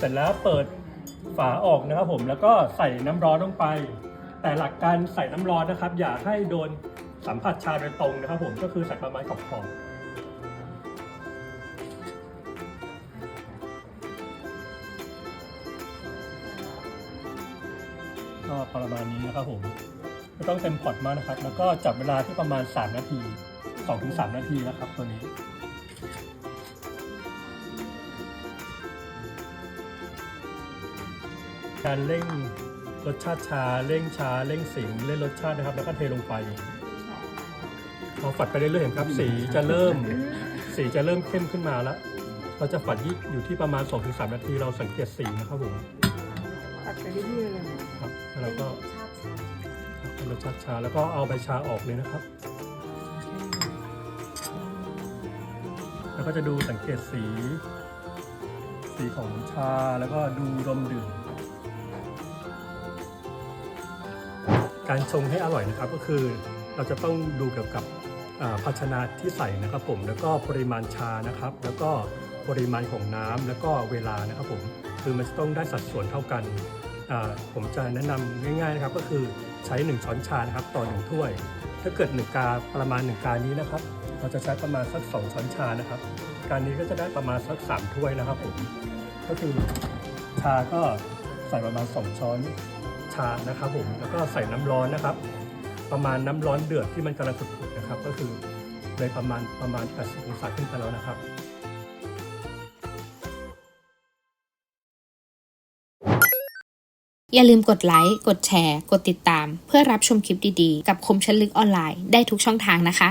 เสร็จแล้วเปิดฝาออกนะครับผมแล้วก็ใส่น้ำร้อนลงไป แต่หลักการใส่น้ำร้อนนะครับ อย่าให้โดนสัมผัสชาโดยตรงนะครับ ผมก็คือใส่ประมาณขอบขอบก็ประมาณนี้นะครับผมไม่ต้องเต็มพอร์ตมากนะครับ แล้วก็จับเวลาที่ประมาณ 3 นาที 2-3 นาทีนะครับตัวนี้ การเร่งรสชาติชาเร่งชาเร่งสีเร่งรสชาตินะครับ แล้วก็เทลงไปพอฝัดไปเรื่อยๆเห็นครับ สีจะเริ่ม สีจะเริ่มเข้มขึ้นมาแล้ว เราจะฝัดยี่อยู่ที่ประมาณ 2-3 นาทีเราสังเกตสีนะครับผมตัดไปเรื่อยๆเลยครับแล้วเราก็รสชาติชาแล้วก็เอาใบชาออกเลยนะครับ แล้วก็จะดูสังเกตสี สีของชาแล้วก็ดูรมดื่ม การชงให้อร่อยนะครับก็คือ เราจะต้องดูเกี่ยวกับภาชนะที่ใส่นะครับผมแล้วก็ปริมาณชานะครับ แล้วก็ปริมาณของน้ำแล้วก็เวลานะครับผมคือมันจะต้องได้สัดส่วนเท่ากันผมจะแนะนำง่ายๆนะครับก็คือใช้ 1 ช้อนชานะครับต่อ1ถ้วย ถ้าเกิด 1 กาประมาณ 1 กานี้นะครับ เราจะใช้ประมาณสัก 2 ช้อนชานะครับ การนี้ก็จะได้ประมาณสัก 3 ถ้วยนะครับผมก็คือชาก็ใส่ประมาณ 2 ช้อน ชานะครับผมแล้วก็ใส่น้ำร้อนนะครับ ประมาณน้ำร้อนเดือดที่มันกำลังสุดๆนะครับ ก็คือเลยประมาณประมาณ 80 องศาขึ้นไปแล้วนะครับอย่าลืมกดไลค์ กดแชร์ กดติดตาม เพื่อรับชมคลิปดีๆ กับคมชันลึกออนไลน์ได้ทุกช่องทางนะคะ